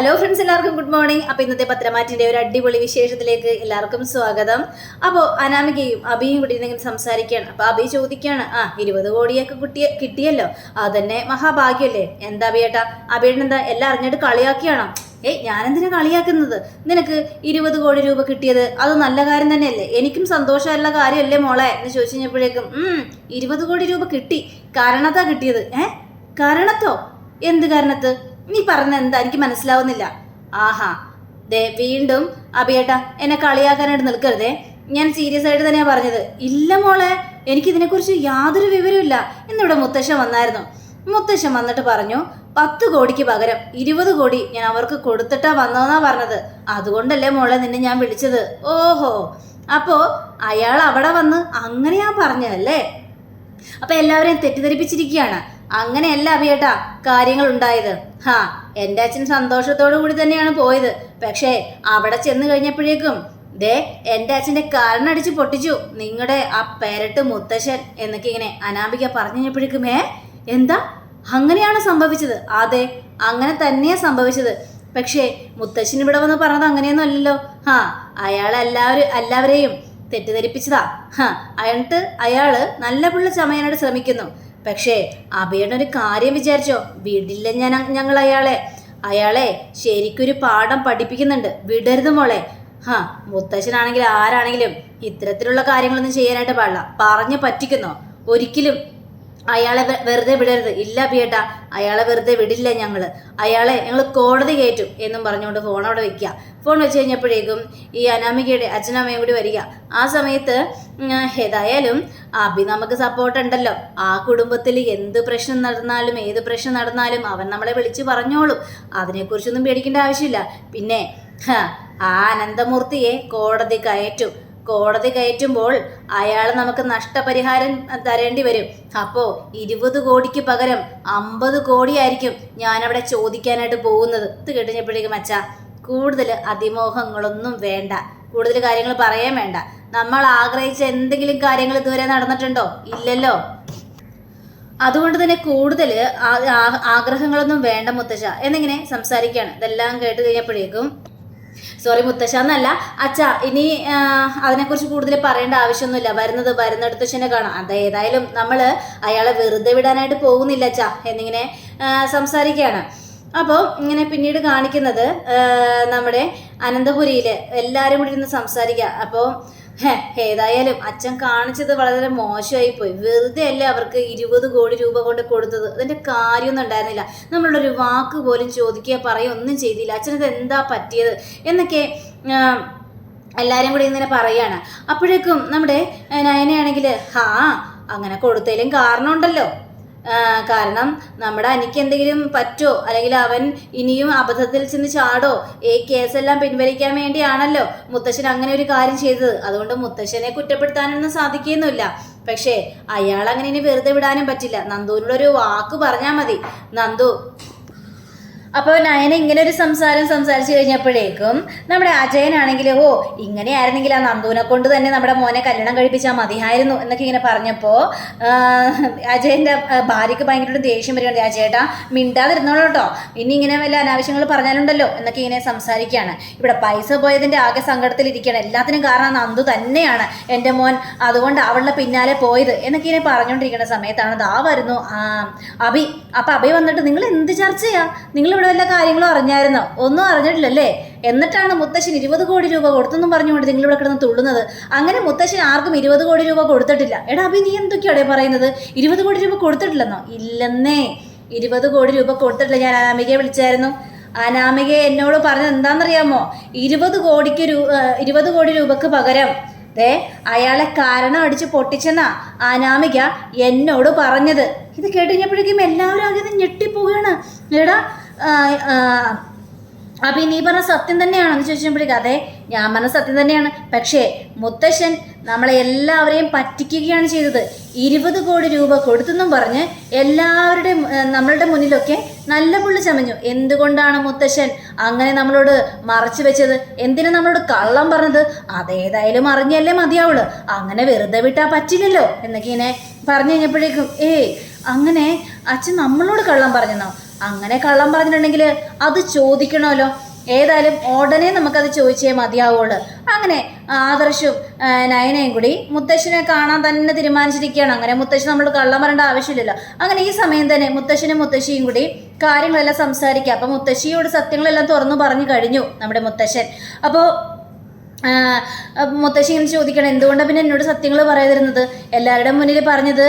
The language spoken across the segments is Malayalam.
ഹലോ ഫ്രണ്ട്സ് എല്ലാവർക്കും ഗുഡ് മോർണിംഗ് അപ്പോൾ ഇന്നത്തെ പത്രമാറ്റിന്റെ ഒരു അടിപൊളി വിശേഷത്തിലേക്ക് എല്ലാവർക്കും സ്വാഗതം. അപ്പോൾ അനാമികയും അബിയും കൂടി ഇങ്ങനെ സംസാരിക്കുകയാണ്. അപ്പോൾ അബി ചോദിക്കുകയാണ് ആ ഇരുപത് കോടിയൊക്കെ കിട്ടിയ കിട്ടിയല്ലോ? അതന്നെ മഹാഭാഗ്യമല്ലേ എന്താ അബിയേട്ടാ അബിയേട്ടൻ എന്താ എല്ലാം അറിഞ്ഞിട്ട് കളിയാക്കിയാണോ? ഏയ് ഞാനെന്തിനാ കളിയാക്കുന്നത്? നിനക്ക് ഇരുപത് കോടി രൂപ കിട്ടിയത് അത് നല്ല കാര്യം തന്നെയല്ലേ? എനിക്കും സന്തോഷമുള്ള കാര്യമല്ലേ മോളെ? എന്ന് ചോദിച്ചു കഴിഞ്ഞപ്പോഴേക്കും ഇരുപത് കോടി രൂപ കിട്ടി. കാരണത്താ കിട്ടിയത്. ഏ? കാരണത്തോ? എന്ത് കാരണത്ത്? നീ പറഞ്ഞ എന്താ എനിക്ക് മനസ്സിലാവുന്നില്ല. ആഹാ ദേ വീണ്ടും അഭിയേട്ട എന്നെ കളിയാക്കാനായിട്ട് നിൽക്കരുതേ. ഞാൻ സീരിയസ് ആയിട്ട് തന്നെയാ പറഞ്ഞത്. ഇല്ല മോളെ എനിക്കിതിനെക്കുറിച്ച് യാതൊരു വിവരമില്ല എന്നിവിടെ മുത്തശ്ശൻ വന്നായിരുന്നു. മുത്തശ്ശൻ വന്നിട്ട് പറഞ്ഞു പത്ത് കോടിക്ക് പകരം ഇരുപത് കോടി ഞാൻ അവർക്ക് കൊടുത്തിട്ടാ വന്നതെന്നാ പറഞ്ഞത്. അതുകൊണ്ടല്ലേ മോളെ നിന്നെ ഞാൻ വിളിച്ചത്. ഓഹോ അപ്പോ അയാൾ അവിടെ വന്ന് അങ്ങനെയാ പറഞ്ഞതല്ലേ? അപ്പൊ എല്ലാവരെയും തെറ്റിദ്ധരിപ്പിച്ചിരിക്കുകയാണ്. അങ്ങനെയല്ല അഭിയേട്ടാ കാര്യങ്ങൾ ഉണ്ടായത് ഹാ എന്റെ അച്ഛൻ സന്തോഷത്തോടു കൂടി തന്നെയാണ് പോയത്. പക്ഷേ അവിടെ ചെന്ന് കഴിഞ്ഞപ്പോഴേക്കും ദേ എന്റെ അച്ഛന്റെ കാരണടിച്ച് പൊട്ടിച്ചു. നിങ്ങളുടെ ആ പേരട്ട് മുത്തശ്ശൻ എന്നൊക്കെ ഇങ്ങനെ അനാമിക പറഞ്ഞു ഏ എന്താ? അങ്ങനെയാണ് സംഭവിച്ചത്? അതെ അങ്ങനെ തന്നെയാണ് സംഭവിച്ചത്. പക്ഷേ മുത്തശ്ശൻ ഇവിടെ വന്ന് പറഞ്ഞത് അങ്ങനെയൊന്നും അല്ലല്ലോ. ഹാ അയാൾ എല്ലാവരും എല്ലാവരെയും തെറ്റിദ്ധരിപ്പിച്ചതാ. ഹാ എന്നിട്ട് അയാൾ നല്ല പിള്ള ചമയാനായിട്ട് ശ്രമിക്കുന്നു. പക്ഷേ അബിയുടെ ഒരു കാര്യം വിചാരിച്ചോ? വിടില്ല ഞാൻ ഞങ്ങൾ അയാളെ. അയാളെ ശരിക്കൊരു പാഠം പഠിപ്പിക്കുന്നുണ്ട്. വിടരുത് മോളെ. ഹാ മുത്തശ്ശനാണെങ്കിലും ആരാണെങ്കിലും ഇത്തരത്തിലുള്ള കാര്യങ്ങളൊന്നും ചെയ്യാനായിട്ട് പാടില്ല. പറഞ്ഞു പറ്റിക്കുന്നോ? ഒരിക്കലും അയാളെ വെറുതെ വിടരുത്. ഇല്ല പിയേട്ടാ അയാളെ വെറുതെ വിടില്ല ഞങ്ങൾ അയാളെ ഞങ്ങൾ കോടതി കയറ്റും എന്നും പറഞ്ഞുകൊണ്ട് ഫോൺ അവിടെ വെക്കുക ഫോൺ വെച്ച് കഴിഞ്ഞപ്പോഴേക്കും ഈ അനാമികയുടെ അച്ഛനമ്മയും കൂടി വരിക. ആ സമയത്ത് ഏതായാലും അഭി നമുക്ക് സപ്പോർട്ട് ഉണ്ടല്ലോ. ആ കുടുംബത്തിൽ എന്ത് പ്രശ്നം നടന്നാലും ഏത് പ്രശ്നം നടന്നാലും അവൻ നമ്മളെ വിളിച്ച് പറഞ്ഞോളും. അതിനെക്കുറിച്ചൊന്നും പേടിക്കേണ്ട ആവശ്യമില്ല. പിന്നെ ആ അനന്തമൂർത്തിയെ കോടതി കയറ്റും. കോടതി കയറ്റുമ്പോൾ അയാൾ നമുക്ക് നഷ്ടപരിഹാരം തരേണ്ടി വരും. അപ്പോൾ ഇരുപത് കോടിക്ക് പകരം അമ്പത് കോടിയായിരിക്കും ഞാനവിടെ ചോദിക്കാനായിട്ട് പോകുന്നത്. ഇത് കേട്ടുകഴിഞ്ഞപ്പോഴേക്കും അച്ഛ കൂടുതൽ അതിമോഹങ്ങളൊന്നും വേണ്ട. കൂടുതൽ കാര്യങ്ങൾ പറയാൻ വേണ്ട. നമ്മൾ ആഗ്രഹിച്ച എന്തെങ്കിലും കാര്യങ്ങൾ ഇതുവരെ നടന്നിട്ടുണ്ടോ? ഇല്ലല്ലോ. അതുകൊണ്ട് തന്നെ കൂടുതൽ ആഗ്രഹങ്ങളൊന്നും വേണ്ട മുത്തശ്ശ. എന്നിങ്ങനെ സംസാരിക്കുകയാണ്. ഇതെല്ലാം കേട്ട് കഴിഞ്ഞപ്പോഴേക്കും സോറി മുത്തശ്ശ എന്നല്ല അച്ഛ ഇനി അതിനെക്കുറിച്ച് കൂടുതൽ പറയേണ്ട ആവശ്യമൊന്നുമില്ല. വരുന്നത് വരുന്നിടത്തച്ഛനെ കാണാം. അത് ഏതായാലും നമ്മൾ അയാളെ വെറുതെ വിടാനായിട്ട് പോകുന്നില്ല അച്ഛ എന്നിങ്ങനെ സംസാരിക്കുകയാണ്. അപ്പോൾ ഇങ്ങനെ പിന്നീട് കാണിക്കുന്നത് നമ്മുടെ അനന്തപുരിയിൽ എല്ലാവരും കൂടി ഇരുന്ന് സംസാരിക്കുക അപ്പോൾ ഏതായാലും അച്ഛൻ കാണിച്ചത് വളരെ മോശമായി പോയി വെറുതെ അല്ലേ അവർക്ക് ഇരുപത് കോടി രൂപ കൊണ്ട് കൊടുത്തത്? അതിന്റെ കാര്യമൊന്നും ഉണ്ടായിരുന്നില്ല. നമ്മളോട് ഒരു വാക്ക് പോലും ചോദിക്കുക പറയുക ഒന്നും ചെയ്തില്ല. അച്ഛനത് എന്താ പറ്റിയത്? എന്നൊക്കെ എല്ലാരും കൂടി ഇങ്ങനെ പറയാണ്. അപ്പോഴേക്കും നമ്മുടെ നയനയാണെങ്കിൽ ഹാ അങ്ങനെ കൊടുത്തതിലും കാരണമുണ്ടല്ലോ. കാരണം നമ്മുടെ അനിക്ക് എന്തെങ്കിലും പറ്റോ? അല്ലെങ്കിൽ അവൻ ഇനിയും അബദ്ധത്തിൽ ചെന്ന് ചാടോ? ഈ കേസെല്ലാം പിൻവലിക്കാൻ വേണ്ടിയാണല്ലോ മുത്തശ്ശൻ അങ്ങനെ ഒരു കാര്യം ചെയ്തത്. അതുകൊണ്ട് മുത്തശ്ശനെ കുറ്റപ്പെടുത്താനൊന്നും സാധിക്കുന്നില്ല. പക്ഷേ അയാൾ അങ്ങനെ ഇനി വെറുതെ വിടാനും പറ്റില്ല. നന്ദുവിനോടൊരു വാക്ക് പറഞ്ഞാൽ മതി. നന്ദു അപ്പോൾ നയന ഇങ്ങനെ ഒരു സംസാരം സംസാരിച്ചു കഴിഞ്ഞപ്പോഴേക്കും നമ്മുടെ അജയനാണെങ്കിൽ ഓ ഇങ്ങനെ ആയിരുന്നെങ്കിൽ ആ നന്ദുവിനെ കൊണ്ട് തന്നെ നമ്മുടെ മോനെ കല്യാണം കഴിപ്പിച്ചാൽ മതിയായിരുന്നു എന്നൊക്കെ ഇങ്ങനെ പറഞ്ഞപ്പോൾ അജയന്റെ ഭാര്യയ്ക്ക് ഭയങ്കര ദേഷ്യം വരികയാണ്. അജയേട്ടാ മിണ്ടാതിരുന്നോളൂ കേട്ടോ. ഇനി ഇങ്ങനെ വല്ല അനാവശ്യങ്ങൾ പറഞ്ഞാലുണ്ടല്ലോ എന്നൊക്കെ ഇങ്ങനെ സംസാരിക്കുകയാണ്. ഇവിടെ പൈസ പോയതിന്റെ ആകെ സങ്കടത്തിൽ സങ്കടത്തിലിരിക്കുകയാണ്. എല്ലാത്തിനും കാരണം നന്ദു തന്നെയാണ് എന്റെ മോൻ. അതുകൊണ്ട് അവളുടെ പിന്നാലെ പോയത് എന്നൊക്കെ ഇങ്ങനെ പറഞ്ഞുകൊണ്ടിരിക്കുന്ന സമയത്താണ് ദാ വരുന്നു അഭി. അപ്പം അഭി വന്നിട്ട് നിങ്ങൾ എന്ത് ചർച്ചയാ? നിങ്ങൾ ഇവിടെ വല്ല കാര്യങ്ങളും അറിഞ്ഞായിരുന്നോ? ഒന്നും അറിഞ്ഞിട്ടില്ലല്ലേ? എന്നിട്ടാണ് മുത്തശ്ശൻ ഇരുപത് കോടി രൂപ കൊടുത്തെന്നും പറഞ്ഞുകൊണ്ട് നിങ്ങൾ ഇവിടെ കിടന്ന് തുള്ളുന്നത്. അങ്ങനെ മുത്തശ്ശൻ ആർക്കും ഇരുപത് കോടി രൂപ കൊടുത്തിട്ടില്ല. എടാ അഭി നീ എന്തൊക്കെയാടേ പറയുന്നത്? ഇരുപത് കോടി രൂപ കൊടുത്തിട്ടില്ലെന്നോ? ഇല്ലെന്നേ. ഇരുപത് കോടി രൂപ കൊടുത്തിട്ടില്ല. ഞാൻ അനാമികയെ വിളിച്ചായിരുന്നു. അനാമിക എന്നോട് പറഞ്ഞത് എന്താണെന്നറിയാമോ? ഇരുപത് കോടിക്ക് രൂ ഇരുപത് കോടി രൂപക്ക് പകരം ദേ അയാളെ കാരണം അടിച്ച് പൊട്ടിച്ചെന്നാ അനാമിക എന്നോട് പറഞ്ഞത്. ഇത് കേട്ട് കഴിഞ്ഞപ്പോഴേക്കും എല്ലാവരും ആകെ ഞെട്ടിപ്പോവുകയാണ്. എടാ അപ്പൊ നീ പറഞ്ഞ സത്യം തന്നെയാണെന്ന് ചോദിച്ചപ്പോഴേക്കും അതെ ഞാൻ പറഞ്ഞ സത്യം തന്നെയാണ്. പക്ഷേ മുത്തശ്ശൻ നമ്മളെ എല്ലാവരെയും പറ്റിക്കുകയാണ് ചെയ്തത്. ഇരുപത് കോടി രൂപ കൊടുത്തെന്നും പറഞ്ഞ് എല്ലാവരുടെയും ഏർ, നമ്മളുടെ മുന്നിലൊക്കെ നല്ല പുള്ളി ചമഞ്ഞു. എന്തുകൊണ്ടാണ് മുത്തശ്ശൻ അങ്ങനെ നമ്മളോട് മറച്ചു വെച്ചത്? എന്തിനാ നമ്മളോട് കള്ളം പറഞ്ഞത്? അതേതായാലും അറിഞ്ഞല്ലേ മതിയാവുള്ളൂ. അങ്ങനെ വെറുതെ വിട്ടാ പറ്റില്ലല്ലോ എന്നൊക്കെ ഇങ്ങനെ പറഞ്ഞു കഴിഞ്ഞപ്പോഴേക്കും ഏയ് അങ്ങനെ അച്ഛൻ നമ്മളോട് കള്ളം പറഞ്ഞെന്നോ? അങ്ങനെ കള്ളം പറഞ്ഞിട്ടുണ്ടെങ്കിൽ അത് ചോദിക്കണമല്ലോ. ഏതായാലും ഉടനെ നമുക്കത് ചോദിച്ചേ മതിയാവുള്ളൂ. അങ്ങനെ ആദർശും നയനയും കൂടി മുത്തശ്ശനെ കാണാൻ തന്നെ തീരുമാനിച്ചിരിക്കുകയാണ്. അങ്ങനെ മുത്തശ്ശി നമ്മൾ കള്ളം പറയേണ്ട ആവശ്യമില്ലല്ലോ. അങ്ങനെ ഈ സമയം തന്നെ മുത്തശ്ശനും മുത്തശ്ശിയും കൂടി കാര്യങ്ങളെല്ലാം സംസാരിക്കുക. അപ്പം മുത്തശ്ശിയോട് സത്യങ്ങളെല്ലാം തുറന്നു പറഞ്ഞു കഴിഞ്ഞു നമ്മുടെ മുത്തശ്ശൻ. അപ്പോൾ മുത്തശ്ശി ഇങ്ങനെ ചോദിക്കണം എന്തുകൊണ്ടാണ് പിന്നെ എന്നോട് സത്യങ്ങൾ പറയാതിരുന്നത്? എല്ലാവരുടെ മുന്നിൽ പറഞ്ഞത്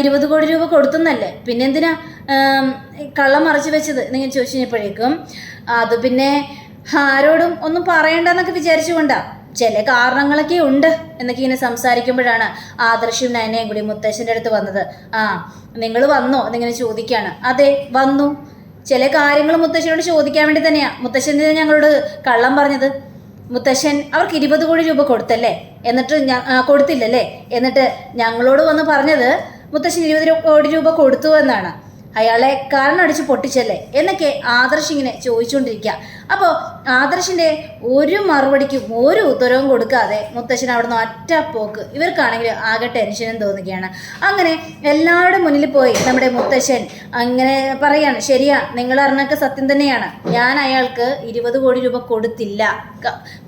ഇരുപത് കോടി രൂപ കൊടുത്തുന്നല്ലേ? പിന്നെ എന്തിനാ? ആം, ഈ കള്ളം മറച്ചു വെച്ചത് നിങ്ങൾ ചോദിച്ചു കഴിഞ്ഞപ്പോഴേക്കും അത് പിന്നെ ആരോടും ഒന്നും പറയണ്ടെന്നൊക്കെ വിചാരിച്ചുകൊണ്ടാ ചില കാരണങ്ങളൊക്കെ ഉണ്ട് എന്നൊക്കെ ഇങ്ങനെ സംസാരിക്കുമ്പോഴാണ് ആദർശവും നയനയും കൂടി മുത്തശ്ശന്റെ അടുത്ത് വന്നത്. ആ നിങ്ങൾ വന്നോ എന്നിങ്ങനെ ചോദിക്കുകയാണ് അതെ വന്നു. ചില കാര്യങ്ങൾ മുത്തശ്ശനോട് ചോദിക്കാൻ വേണ്ടി തന്നെയാ. മുത്തശ്ശൻ ഞങ്ങളോട് കള്ളം പറഞ്ഞത്? മുത്തശ്ശൻ അവർക്ക് ഇരുപത് കോടി രൂപ കൊടുത്തല്ലേ? എന്നിട്ട് കൊടുത്തില്ലല്ലേ? എന്നിട്ട് ഞങ്ങളോട് വന്ന് പറഞ്ഞത് മുത്തശ്ശൻ ഇരുപത് കോടി രൂപ കൊടുത്തു എന്നാണ്. അയാളെ കാരണടിച്ച് പൊട്ടിച്ചല്ലേ? എന്നൊക്കെ ആദർശ് ഇങ്ങനെ ചോദിച്ചുകൊണ്ടിരിക്കുക അപ്പോൾ ആദർശിന്റെ ഒരു മറുപടിക്കും ഒരു ഉത്തരവും കൊടുക്കാതെ മുത്തശ്ശൻ അവിടുന്ന് ഒറ്റ പോക്ക് ഇവർക്കാണെങ്കിൽ ആകെ ടെൻഷനും തോന്നുകയാണ്. അങ്ങനെ എല്ലാവരുടെ മുന്നിൽ പോയി നമ്മുടെ മുത്തശ്ശൻ അങ്ങനെ പറയാണ് ശരിയാ നിങ്ങൾ അറിഞ്ഞൊക്കെ സത്യം തന്നെയാണ്. ഞാൻ അയാൾക്ക് ഇരുപത് കോടി രൂപ കൊടുത്തില്ല.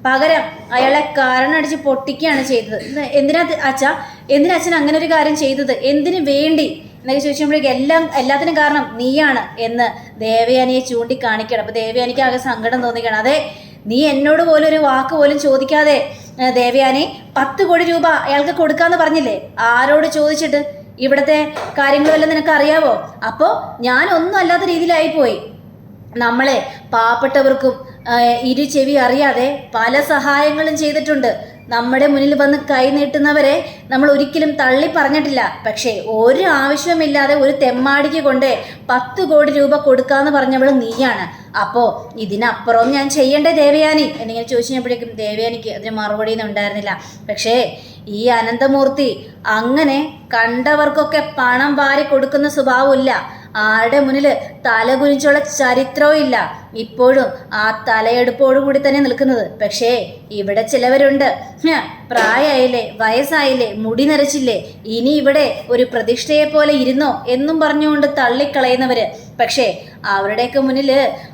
പകരം അയാളെ കാരണടിച്ച് പൊട്ടിക്കുകയാണ് ചെയ്തത്. എന്തിനാ അച്ഛ എന്തിനാ അച്ഛൻ അങ്ങനെ ഒരു കാര്യം ചെയ്തത്? എന്തിനു വേണ്ടി എന്നൊക്കെ ചോദിക്കുമ്പോഴേക്കും എല്ലാം എല്ലാത്തിനും കാരണം നീയാണ് എന്ന് ദേവയാനിയെ ചൂണ്ടിക്കാണിക്കണം അപ്പോൾ ദേവയാനിക്ക് ആകെ സങ്കടം തോന്നിക്കണം അതെ നീ എന്നോട് പോലും ഒരു വാക്ക് പോലും ചോദിക്കാതെ ദേവയാനി പത്ത് കോടി രൂപ അയാൾക്ക് കൊടുക്കാന്ന് പറഞ്ഞില്ലേ? ആരോട് ചോദിച്ചിട്ട്? ഇവിടുത്തെ കാര്യങ്ങളെല്ലാം നിനക്ക് അറിയാവോ? അപ്പോൾ ഞാൻ ഒന്നും അല്ലാത്ത രീതിയിലായിപ്പോയി നമ്മളെ പാവപ്പെട്ടവർക്കും ഇരു ചെവി അറിയാതെ പല സഹായങ്ങളും ചെയ്തിട്ടുണ്ട്. നമ്മുടെ മുന്നിൽ വന്ന് കൈ നീട്ടുന്നവരെ നമ്മൾ ഒരിക്കലും തള്ളി പറഞ്ഞിട്ടില്ല. പക്ഷേ ഒരു ആവശ്യമില്ലാതെ ഒരു തെമ്മാടിക്ക് കൊണ്ട് പത്ത് കോടി രൂപ കൊടുക്കാന്ന് പറഞ്ഞവൾ നീയാണ്. അപ്പോൾ ഇതിനപ്പുറവും ഞാൻ ചെയ്യേണ്ടേ ദേവയാനി? എന്നിങ്ങനെ ചോദിച്ചപ്പോഴേക്കും ദേവയാനിക്ക് അതിന് മറുപടി ഒന്നും ഉണ്ടായിരുന്നില്ല. പക്ഷേ ഈ അനന്തമൂർത്തി അങ്ങനെ കണ്ടവർക്കൊക്കെ പണം വാരി കൊടുക്കുന്ന സ്വഭാവമില്ല. ആരുടെ മുന്നിൽ തല കുനിച്ചുള്ള ചരിത്രവും ഇല്ല. ഇപ്പോഴും ആ തലയെടുപ്പോടുകൂടി തന്നെ നിൽക്കുന്നത്. പക്ഷേ ഇവിടെ ചിലവരുണ്ട്. പ്രായമായില്ലേ വയസ്സായില്ലേ മുടി നിറച്ചില്ലേ ഇനി ഇവിടെ ഒരു പ്രതിഷ്ഠയെ പോലെ ഇരുന്നോ എന്നും പറഞ്ഞുകൊണ്ട് തള്ളിക്കളയുന്നവര്. പക്ഷേ അവരുടെയൊക്കെ മുന്നിൽ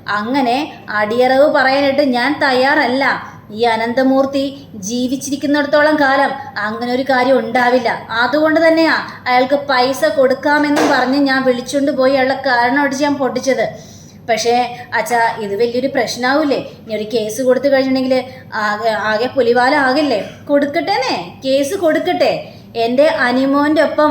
അങ്ങനെ അടിയറവ് പറയാനായിട്ട് ഞാൻ തയ്യാറല്ല. ഈ അനന്തമൂർത്തി ജീവിച്ചിരിക്കുന്നിടത്തോളം കാലം അങ്ങനെ ഒരു കാര്യം ഉണ്ടാവില്ല. അതുകൊണ്ട് തന്നെയാ അയാൾക്ക് പൈസ കൊടുക്കാമെന്നും പറഞ്ഞ് ഞാൻ വിളിച്ചുകൊണ്ട് പോയി അയാളുടെ കാരണം അടിച്ച് ഞാൻ പൊട്ടിച്ചത്. പക്ഷേ അച്ഛാ ഇത് വലിയൊരു പ്രശ്നമാവില്ലേ ഇനി ഒരു കേസ് കൊടുത്തു കഴിഞ്ഞിട്ടുണ്ടെങ്കിൽ ആകെ ആകെ പുലിവാല ആകില്ലേ കൊടുക്കട്ടേന്നേ? കേസ് കൊടുക്കട്ടെ. എന്റെ അനിമോന്റെ ഒപ്പം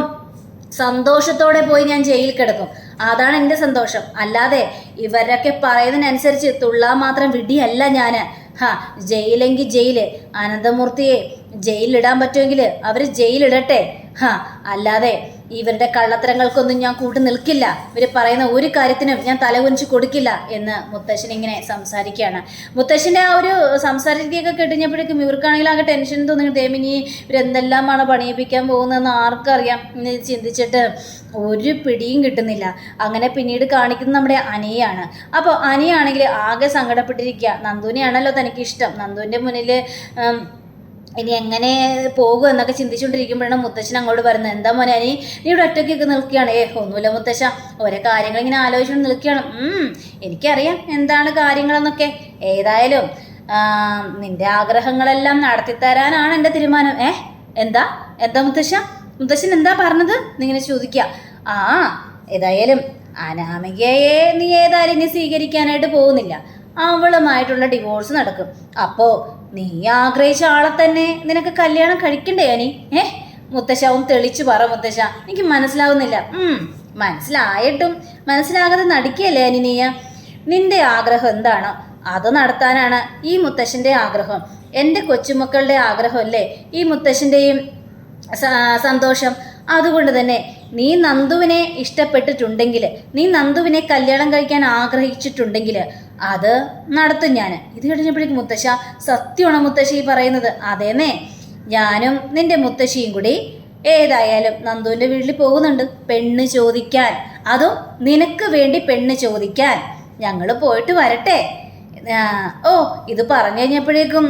സന്തോഷത്തോടെ പോയി ഞാൻ ജയിലിൽ കിടക്കും. അതാണ് എന്റെ സന്തോഷം. അല്ലാതെ ഇവരൊക്കെ പറയുന്നതിനനുസരിച്ച് തുള്ളാൻ മാത്രം വിടിയല്ല ഞാൻ ഹാ ജയിലെങ്കിൽ ജയിൽ. അനന്തമൂർത്തിയെ ജയിലിടാൻ പറ്റുമെങ്കിൽ അവർ ജയിലിടട്ടെ. ഹാ അല്ലാതെ ഇവരുടെ കള്ളത്തരങ്ങൾക്കൊന്നും ഞാൻ കൂട്ടു നിൽക്കില്ല. ഇവർ പറയുന്ന ഒരു കാര്യത്തിനും ഞാൻ തലകുനിച്ച് കൊടുക്കില്ല എന്ന് മുത്തശ്ശൻ ഇങ്ങനെ സംസാരിക്കുകയാണ്. മുത്തശ്ശന്റെ ആ ഒരു സംസാര രീതിയൊക്കെ കേട്ടുകഴിഞ്ഞപ്പോഴേക്കും ഇവർക്കാണെങ്കിലും ആകെ ടെൻഷൻ തോന്നി ദേമിനി ഇവരെന്തെല്ലാമാണ് പണിയിപ്പിക്കാൻ പോകുന്നതെന്ന് ആർക്കറിയാം എന്ന് ചിന്തിച്ചിട്ട് ഒരു പിടിയും കിട്ടുന്നില്ല. അങ്ങനെ പിന്നീട് കാണിക്കുന്നത് നമ്മുടെ അനിയാണ്. അപ്പോൾ അനിയാണെങ്കിൽ ആകെ സങ്കടപ്പെട്ടിരിക്കുക. നന്ദുവിനെയാണല്ലോ തനിക്ക് ഇഷ്ടം നന്ദുവിന്റെ മുന്നിൽ ഇനി എങ്ങനെ പോകും എന്നൊക്കെ ചിന്തിച്ചുകൊണ്ടിരിക്കുമ്പോഴാണ് മുത്തശ്ശൻ അങ്ങോട്ട് വരുന്നത്. എന്താ മോനെ അനി നീ ഇവിടെ ഒറ്റയ്ക്കൊക്കെ നിൽക്കുകയാണ്. ഏ ഒന്നുമില്ല മുത്തശ്ശ. ഓരോ കാര്യങ്ങൾ ഇങ്ങനെ ആലോചിച്ചുകൊണ്ട് നിൽക്കുകയാണ്. എനിക്കറിയാം എന്താണ് കാര്യങ്ങളെന്നൊക്കെ. ഏതായാലും നിന്റെ ആഗ്രഹങ്ങളെല്ലാം നടത്തിത്തരാനാണ് എന്റെ തീരുമാനം. ഏ എന്താ? എന്താ മുത്തശ്ശ? മുത്തശ്ശൻ എന്താ പറഞ്ഞത്? നിങ്ങനെ ചോദിക്കുക. ആ ഏതായാലും അനാമികയെ നീ ഏതായാലും ഇനി സ്വീകരിക്കാനായിട്ട് പോകുന്നില്ല. അവളുമായിട്ടുള്ള ഡിവോഴ്സ് നടക്കും. അപ്പോ നീ ആഗ്രഹിച്ച ആളെ തന്നെ നിനക്ക് കല്യാണം കഴിക്കണ്ടേ അനി? ഏ? മുത്തശ്ശാവും തെളിച്ചു പറ മുത്തശ്ശ. എനിക്ക് മനസ്സിലാവുന്നില്ല. മനസ്സിലായിട്ടും മനസ്സിലാകാതെ നടിക്കുകയല്ലേ അനി നീയ? നിന്റെ ആഗ്രഹം എന്താണോ അത് നടത്താനാണ് ഈ മുത്തശ്ശന്റെ ആഗ്രഹം. എന്റെ കൊച്ചുമക്കളുടെ ആഗ്രഹമല്ലേ ഈ മുത്തശ്ശന്റെയും സന്തോഷം? അതുകൊണ്ട് തന്നെ നീ നന്ദുവിനെ ഇഷ്ടപ്പെട്ടിട്ടുണ്ടെങ്കിൽ നീ നന്ദുവിനെ കല്യാണം കഴിക്കാൻ ആഗ്രഹിച്ചിട്ടുണ്ടെങ്കിൽ അത് നടത്തും ഞാൻ. ഇത് കഴിഞ്ഞപ്പോഴേക്കും മുത്തശ്ശ സത്യമാണോ മുത്തശ്ശി പറയുന്നത്. അതേന്നേ ഞാനും നിന്റെ മുത്തശ്ശിയും കൂടി ഏതായാലും നന്ദുവിന്റെ വീട്ടിൽ പോകുന്നുണ്ട്. പെണ്ണ് ചോദിക്കാൻ. അതും നിനക്ക് വേണ്ടി പെണ്ണ് ചോദിക്കാൻ. ഞങ്ങൾ പോയിട്ട് വരട്ടെ. ഓ ഇത് പറഞ്ഞു കഴിഞ്ഞപ്പോഴേക്കും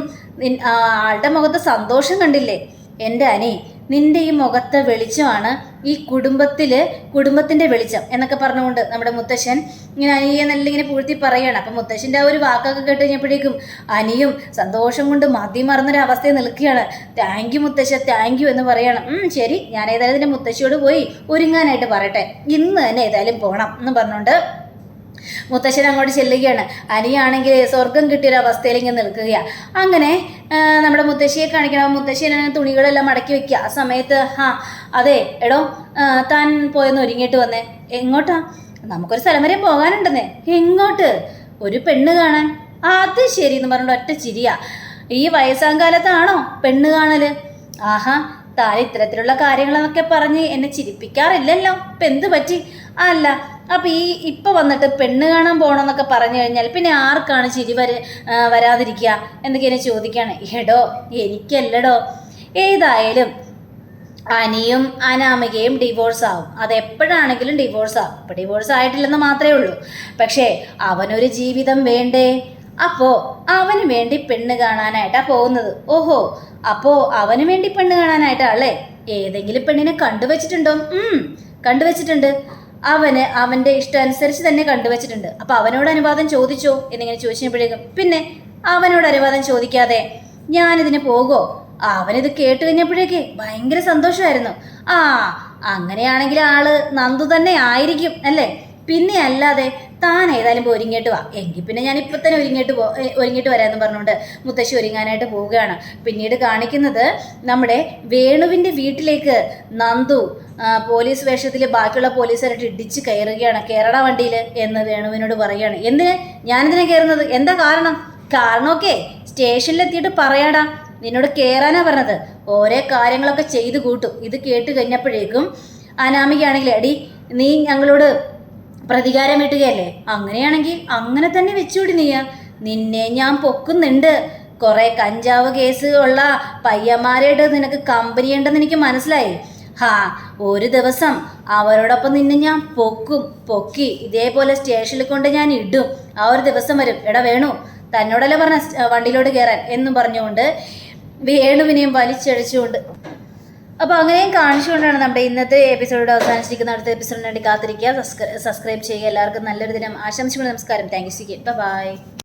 ആളുടെ മുഖത്ത് സന്തോഷം കണ്ടില്ലേ? എന്റെ അനി നിന്റെ ഈ മുഖത്തെ വെളിച്ചമാണ് ഈ കുടുംബത്തിൽ കുടുംബത്തിന്റെ വെളിച്ചം എന്നൊക്കെ പറഞ്ഞുകൊണ്ട് നമ്മുടെ മുത്തശ്ശൻ ഇങ്ങനെ അനിയെ നല്ല ഇങ്ങനെ പൂഴ്ത്തി പറയുകയാണ് അപ്പം മുത്തശ്ശന്റെ ആ ഒരു വാക്കൊക്കെ കേട്ട് കഴിഞ്ഞപ്പോഴേക്കും അനിയും സന്തോഷം കൊണ്ട് മതി മറന്നൊരു അവസ്ഥയിൽ നിൽക്കുകയാണ്. താങ്ക് യു മുത്തശ്ശ താങ്ക് യു എന്ന് പറയണം. ശരി ഞാൻ ഏതായാലും ഇതിന്റെ മുത്തശ്ശിയോട് പോയി ഒരുങ്ങാനായിട്ട് പറയട്ടെ. ഇന്ന് തന്നെ ഏതായാലും പോകണം എന്ന് പറഞ്ഞുകൊണ്ട് മുത്തശ്ശൻ അങ്ങോട്ട് ചെല്ലുകയാണ്. അനിയാണെങ്കിൽ സ്വർഗം കിട്ടിയൊരു അവസ്ഥയിൽ ഇങ്ങനെ നിൽക്കുകയാണ് അങ്ങനെ നമ്മുടെ മുത്തശ്ശിയെ കാണിക്കണം. മുത്തശ്ശി തുണികളെല്ലാം മടക്കി വെക്കുക. ആ സമയത്ത് ആ അതെ എടോ താൻ പോയെന്ന് ഒരുങ്ങിയിട്ട് വന്നേ. എങ്ങോട്ടാ? നമുക്കൊരു സ്ഥലം വരെ പോകാനുണ്ടെന്നേ. എങ്ങോട്ട്? ഒരു പെണ്ണ് കാണാൻ. അത് ശരി എന്ന് പറഞ്ഞിട്ട് ഒറ്റ ചിരിയാ. ഈ വയസ്സാം കാലത്താണോ പെണ്ണ് കാണൽ? ആഹാ താൻ ഇത്തരത്തിലുള്ള കാര്യങ്ങളെന്നൊക്കെ പറഞ്ഞ് എന്നെ ചിരിപ്പിക്കാറില്ലല്ലോ. ഇപ്പം എന്ത് പറ്റി? അല്ല അപ്പം ഈ ഇപ്പം വന്നിട്ട് പെണ്ണ് കാണാൻ പോകണമെന്നൊക്കെ പറഞ്ഞു കഴിഞ്ഞാൽ പിന്നെ ആർക്കാണ് ചിരി വര വരാതിരിക്കുക? എന്നൊക്കെ എന്നെ ചോദിക്കുകയാണ് എടോ എനിക്കല്ലടോ. ഏതായാലും അനിയും അനാമികയും ഡിവോഴ്സ് ആവും. അത് എപ്പോഴാണെങ്കിലും ഡിവോഴ്സ് ആവും. ഇപ്പം ഡിവോഴ്സ് ആയിട്ടില്ലെന്ന് മാത്രമേ ഉള്ളൂ. പക്ഷേ അവനൊരു ജീവിതം വേണ്ടേ? അപ്പോൾ അവന് വേണ്ടി പെണ്ണ് കാണാനായിട്ടാ പോകുന്നത്. ഓഹോ അപ്പോൾ അവന് വേണ്ടി പെണ്ണ് കാണാനായിട്ടാ അല്ലേ? ഏതെങ്കിലും പെണ്ണിനെ കണ്ടുവച്ചിട്ടുണ്ടോ? കണ്ടുവച്ചിട്ടുണ്ട്. അവന് അവന്റെ ഇഷ്ടം അനുസരിച്ച് തന്നെ കണ്ടുവച്ചിട്ടുണ്ട്. അപ്പോൾ അവനോട് അനുവാദം ചോദിച്ചോ? എന്നിങ്ങനെ ചോദിച്ചപ്പോഴേക്കും പിന്നെ അവനോട് അനുവാദം ചോദിക്കാതെ ഞാനിതിന് പോകോ? അവനിത് കേട്ട് കഴിഞ്ഞപ്പോഴേക്ക് ഭയങ്കര സന്തോഷമായിരുന്നു. ആ അങ്ങനെയാണെങ്കിൽ ആൾ നന്ദു തന്നെ ആയിരിക്കും അല്ലേ? പിന്നെ അല്ലാതെ താൻ ഏതായാലും പോയി ഒരുങ്ങിയിട്ട് വാ. എങ്കിൽ പിന്നെ ഞാൻ ഇപ്പം തന്നെ ഒരുങ്ങിയിട്ട് പോ ഒരുങ്ങിയിട്ട് വരാമെന്ന് പറഞ്ഞുകൊണ്ട് മുത്തശ്ശി ഒരുങ്ങാനായിട്ട് പോവുകയാണ്. പിന്നീട് കാണിക്കുന്നത് നമ്മുടെ വേണുവിന്റെ വീട്ടിലേക്ക് നന്ദു പോലീസ് വേഷത്തിൽ ബാക്കിയുള്ള പോലീസുകാരായിട്ട് ഇടിച്ച് കയറുകയാണ് കേരള വണ്ടിയിൽ എന്ന് വേണുവിനോട് പറയുകയാണ്. എന്തിന്? ഞാനിതിനെ കയറുന്നത്? എന്താ കാരണം? കാരണമൊക്കെ സ്റ്റേഷനിലെത്തിയിട്ട് പറയാടാ. നിന്നോട് കയറാനാ പറഞ്ഞത്. ഓരോ കാര്യങ്ങളൊക്കെ ചെയ്തു കൂട്ടും. ഇത് കേട്ട് കഴിഞ്ഞപ്പോഴേക്കും അനാമികയാണെങ്കിൽ അടി നീ ഞങ്ങളോട് പ്രതികാരം വീട്ടുകയല്ലേ അങ്ങനെയാണെങ്കിൽ അങ്ങനെ തന്നെ വെച്ചുകൂടി നീയ. നിന്നെ ഞാൻ പൊക്കുന്നുണ്ട്. കുറെ കഞ്ചാവ് കേസ് ഉള്ള പയ്യന്മാരായിട്ട് നിനക്ക് കമ്പനി ഉണ്ടെന്ന് എനിക്ക് മനസ്സിലായി. ഹാ ഒരു ദിവസം അവരോടൊപ്പം നിന്നെ ഞാൻ പൊക്കും പൊക്കി ഇതേപോലെ സ്റ്റേഷനിൽ കൊണ്ട് ഞാൻ ഇടും. ആ ഒരു ദിവസം വരും. എടാ വേണു തന്നോടല്ലേ പറഞ്ഞ വണ്ടിയിലോട്ട് കയറാൻ എന്നും പറഞ്ഞുകൊണ്ട് വേണുവിനെയും വലിച്ചഴിച്ചുകൊണ്ട് അപ്പോൾ അങ്ങനെയും കാണിച്ചുകൊണ്ടാണ് നമ്മുടെ ഇന്നത്തെ എപ്പിസോഡ് അവസാനിച്ചിരിക്കുന്ന അടുത്ത എപ്പിസോഡിന് വേണ്ടി കാത്തിരിക്കുക. സബ്സ്ക്രൈബ് ചെയ്യുക. എല്ലാവർക്കും നല്ലൊരു ദിനം. ആശംസിക്കുന്നു നമസ്കാരം. Thank you C by